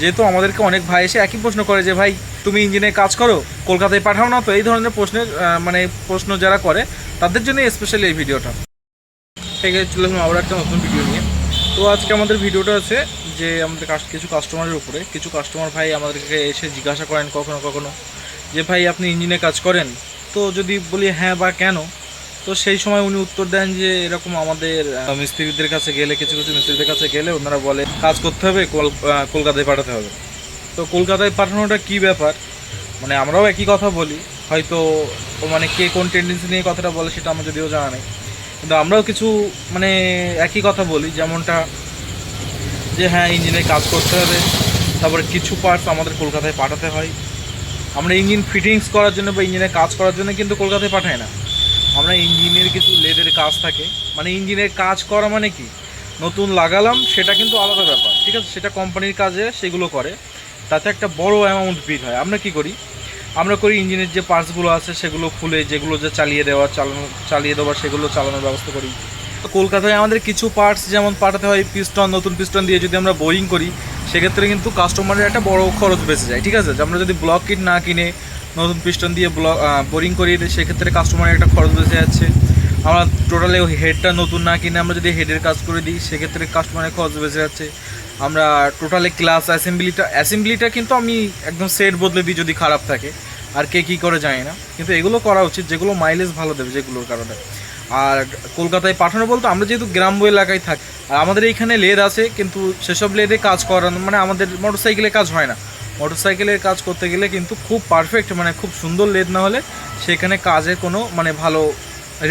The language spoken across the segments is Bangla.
যেহেতু আমাদেরকে অনেক ভাই এসে একই প্রশ্ন করে যে, ভাই, তুমি ইঞ্জিনে কাজ করো? কলকাতায় পাঠাও না তো? এই ধরনের প্রশ্নের মানে প্রশ্ন যারা করে, তাদের জন্য স্পেশালি এই ভিডিওটা থেকে চলে আসলাম আবার একটা নতুন ভিডিও নিয়ে। তো আজকে আমাদের ভিডিওটা আছে যে, আমাদের কিছু কাস্টমারের উপরে, কিছু কাস্টমার ভাই আমাদেরকে এসে জিজ্ঞাসা করেন কখনো কখনো যে, ভাই, আপনি ইঞ্জিনে কাজ করেন? তো যদি বলি হ্যাঁ বা কেন? তো সেই সময় উনি উত্তর দেন যে এরকম আমাদের মিস্ত্রিদের কাছে গেলে, কিছু কিছু মিস্ত্রিদের কাছে গেলে ওনারা বলে, কাজ করতে হবে, কল- কলকাতায় পাঠাতে হবে। তো কলকাতায় পাঠানোটা কি ব্যাপার? মানে আমরাও একই কথা বলি, হয়তো মানে কে কোন টেন্ডেন্সি নিয়ে কথাটা বলে সেটা আমার যদিও জানা নেই। কিন্তু আমরাও কিছু মানে একই কথা বলি, যেমনটা যে হ্যাঁ ইঞ্জিনে কাজ করতে হবে, তারপরে কিছু পার্টস আমাদের কলকাতায় পাঠাতে হয়। আমরা ইঞ্জিন ফিটিংস করার জন্য বা ইঞ্জিনের কাজ করার জন্য কিন্তু কলকাতায় পাঠাই না। আমরা ইঞ্জিনের কিছু লেদের কাজ থাকে। মানে ইঞ্জিনের কাজ করা মানে কি? নতুন লাগালাম, সেটা কিন্তু আলাদা ব্যাপার, ঠিক আছে? সেটা কোম্পানির কাজে সেগুলো করে। তাতে একটা বড় অ্যামাউন্ট বিল হয়। আমরা কি করি? আমরা করি ইঞ্জিনের যে পার্টসগুলো আছে, সেগুলো খুলে, যেগুলো যে চালিয়ে দেওয়া, চালানো, চালিয়ে দেওয়া, সেগুলো চালানোর ব্যবস্থা করি। তো কলকাতায় আমাদের কিছু পার্টস যেমন পাঠাতে হয় পিস্টন নতুন পিস্টন দিয়ে যদি আমরা বোয়িং করি, সেক্ষেত্রে কিন্তু কাস্টমারের একটা বড় খরচ বেঁচে যায়, ঠিক আছে? আমরা যদি ব্লক কিট না কিনে নতুন পিস্টন দিয়ে ব্লক বোরিং করি সেক্ষেত্রে কাস্টমারের একটা খরচ বেঁচে যাচ্ছে। আমরা টোটালি হেডটা নতুন না কিনে আমরা যদি হেডের কাজ করে দিই, সেক্ষেত্রে কাস্টমারের খরচ বেঁচে যাচ্ছে। আমরা টোটালি ক্লাস অ্যাসেম্বলিটা অ্যাসেম্বলিটা কিন্তু আমি একদম সেট বদলে দিই যদি খারাপ থাকে। আর কে কী করে জানি না। কিন্তু এগুলো করা উচিত, যেগুলো মাইলেজ ভালো দেবে যেগুলোর কারণে। আর কলকাতায় পাঠানো বলতে আমরা যেহেতু গ্রাম্য এলাকায় থাকি, আর আমাদের এইখানে লেদ আছে, কিন্তু সেসব লেদে কাজ করানো মানে আমাদের মোটরসাইকেলে কাজ হয় না। মোটরসাইকেলের কাজ করতে গেলে কিন্তু খুব পারফেক্ট মানে খুব সুন্দর লেদ না হলে সেখানে কাজে কোনো মানে ভালো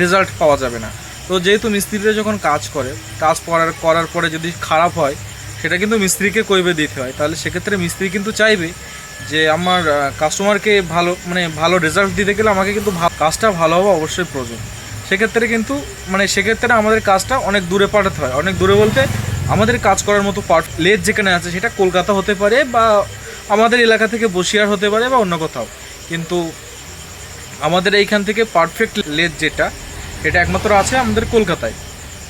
রেজাল্ট পাওয়া যাবে না। তো যেহেতু মিস্ত্রিরা যখন কাজ করে, কাজ করার করার পরে যদি খারাপ হয়, সেটা কিন্তু মিস্ত্রিকে কইবে দিতে হয়। তাহলে সেক্ষেত্রে মিস্ত্রি কিন্তু চাইবে যে আমার কাস্টমারকে ভালো মানে ভালো রেজাল্ট দিতে গেলে আমাকে কিন্তু কাজটা ভালো হওয়া অবশ্যই প্রয়োজন। সেক্ষেত্রে কিন্তু মানে সেক্ষেত্রে আমাদের কাজটা অনেক দূরে পাঠাতে হয়। অনেক দূরে বলতে আমাদের কাজ করার মতো পার্ট লেট যেখানে আছে সেটা কলকাতা হতে পারে বা আমাদের এলাকা থেকে বসিয়ার হতে পারে বা অন্য কোথাও। কিন্তু আমাদের এইখান থেকে পারফেক্ট লেদ যেটা, এটা একমাত্র আছে আমাদের কলকাতায়।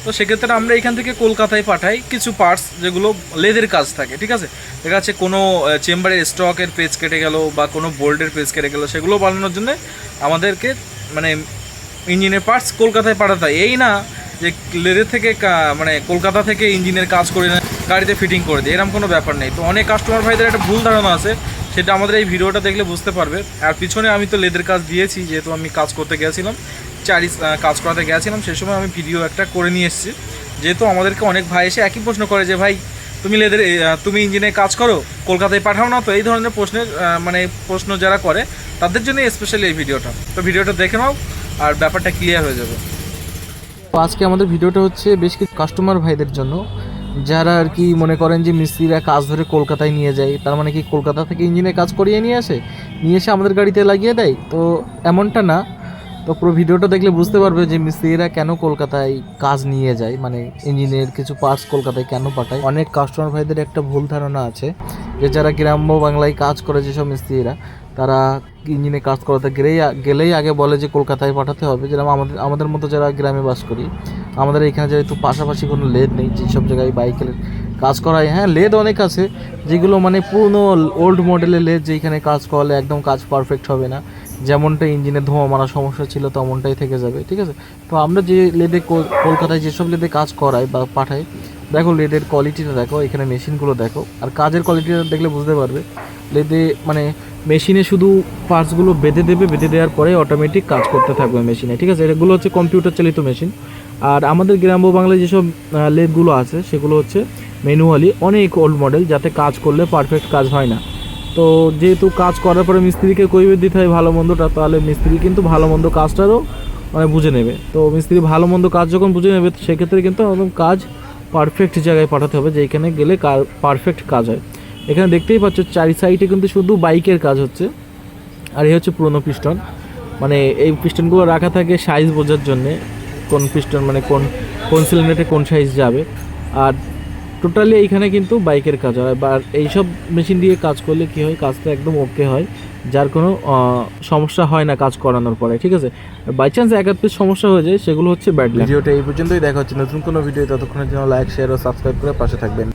তো সেক্ষেত্রে আমরা এখান থেকে কলকাতায় পাঠাই কিছু পার্টস যেগুলো লেদের কাজ থাকে, ঠিক আছে? দেখা যাচ্ছে কোনো চেম্বারের স্টকের পেজ কেটে গেল বা কোনো বোল্ডের পেজ কেটে গেল, সেগুলো বানানোর জন্য আমাদেরকে মানে ইঞ্জিনের পার্টস কলকাতায় পাঠাতে হয়। এই না যে লেদের থেকে মানে কলকাতা থেকে ইঞ্জিনের কাজ করে গাড়িতে ফিটিং করে দেয় এরকম কোনো ব্যাপার নেই। তো অনেক কাস্টমার ভাইদের একটা ভুল ধারণা আছে। সেটা আমাদের এই ভিডিওটা দেখলে বুঝতে পারবে। আর পিছনে আমি তো লেদের কাজ দিয়েছি, যেহেতু আমি কাজ করতে গেছিলাম চারি কাজ করাতে গেছিলাম সেই সময় আমি ভিডিও একটা করে নিয়ে এসেছি। যেহেতু আমাদেরকে অনেক ভাই এসে একই প্রশ্ন করে যে, ভাই, তুমি লেদের তুমি ইঞ্জিনে কাজ করো? কলকাতায় পাঠাও না? তো এই ধরনের প্রশ্নের মানে প্রশ্ন যারা করে, তাদের জন্য স্পেশালি এই ভিডিওটা। তো ভিডিওটা দেখে নাও, আর ব্যাপারটা ক্লিয়ার হয়ে যাবে। আজকে আমাদের ভিডিওটা হচ্ছে বেশ কিছু কাস্টমার ভাইদের জন্য। যারা আর কি মনে করেন যে মিস্ত্রিরা কাজ ধরে কলকাতায় নিয়ে যায়, তার মানে কি কলকাতা থেকে ইঞ্জিনের কাজ করিয়ে নিয়ে আসে? নিয়ে এসে আমাদের গাড়িতে লাগিয়ে দেয়? তো এমনটা না। তো পুরো ভিডিওটা দেখলে বুঝতে পারবে যে মিস্ত্রিরা কেন কলকাতায় কাজ নিয়ে যায় মানে ইঞ্জিনের কিছু পার্টস কলকাতায় কেন পাঠায়? অনেক কাস্টমার ভাইদের একটা ভুল ধারণা আছে যে যারা গ্রাম্য বাংলায় কাজ করে যেসব মিস্ত্রিরা তারা ইঞ্জিনে কাজ করাতে গেলেই গেলেই আগে বলে যে কলকাতায় পাঠাতে হবে। যেরকম আমাদের আমাদের মতো যারা গ্রামে বাস করি, আমাদের এখানে যেহেতু পাশাপাশি কোনো লেদ নেই, যেসব জায়গায় বাইকের কাজ করায় হ্যাঁ লেদ অনেক আছে, যেগুলো মানে পুরনো ওল্ড মডেলের লেদ যেখানে কাজ করালে একদম কাজ পারফেক্ট হবে না। যেমনটা ইঞ্জিনে ধোঁয়া মারা সমস্যা ছিল তেমনটাই থেকে যাবে, ঠিক আছে? তো আমরা যে লেদে কলকাতায় যেসব লেদে কাজ করাই বা পাঠাই, দেখো লেদের কোয়ালিটিটা দেখো, এখানে মেশিনগুলো দেখো, আর কাজের কোয়ালিটিটা দেখলে বুঝতে পারবে। লেদে মানে মেশিনে শুধু পার্টসগুলো বেঁধে দেবে বেঁধে দেওয়ার পরে অটোমেটিক কাজ করতে থাকবে মেশিনে ঠিক আছে? এগুলো হচ্ছে কম্পিউটার চালিত মেশিন। আর আমাদের গ্রাম্য বাংলায় যেসব আহ, লেদগুলো আছে সেগুলো হচ্ছে ম্যানুয়ালি অনেক ওল্ড মডেল যাতে কাজ করলে পারফেক্ট কাজ হয় না। তো যেহেতু কাজ করার পরে মিস্ত্রিকে কৈবে দিতে হয় ভালো মন্দটা তাহলে মিস্ত্রি কিন্তু ভালো মন্দ কাজটারও মানে বুঝে নেবে। তো মিস্ত্রি ভালো মন্দ কাজ যখন বুঝে নেবে সেক্ষেত্রে কিন্তু একদম কাজ পারফেক্ট জায়গায় পাঠাতে হবে যেখানে গেলে পারফেক্ট কাজ হয়। এখানে দেখতেই পাচ্ছ চারি সাইডে কিন্তু শুধু বাইকের কাজ হচ্ছে। আর এই হচ্ছে পুরোনো পিস্টন মানে এই পিস্টনগুলো রাখা থাকে সাইজ বোঝার জন্যে, কোন পিস্টন মানে কোন কোন সিলিন্ডারে কোন সাইজ যাবে। আর টোটালি এইখানে কিন্তু বাইকের কাজ হয়। বা এইসব মেশিন দিয়ে কাজ করলে কি হয়, কাজটা একদম ওকে হয়। যার কোনো সমস্যা হয় না কাজ করানোর পরে, ঠিক আছে? বাই চান্স এক আধ সমস্যা হয়ে যায়, সেগুলো হচ্ছে ব্যাড ভিডিওটা এই পর্যন্তই। দেখা হচ্ছে নতুন কোনো ভিডিও ততক্ষণের জন্য লাইক শেয়ার ও সাবস্ক্রাইব করে পাশে থাকবেন।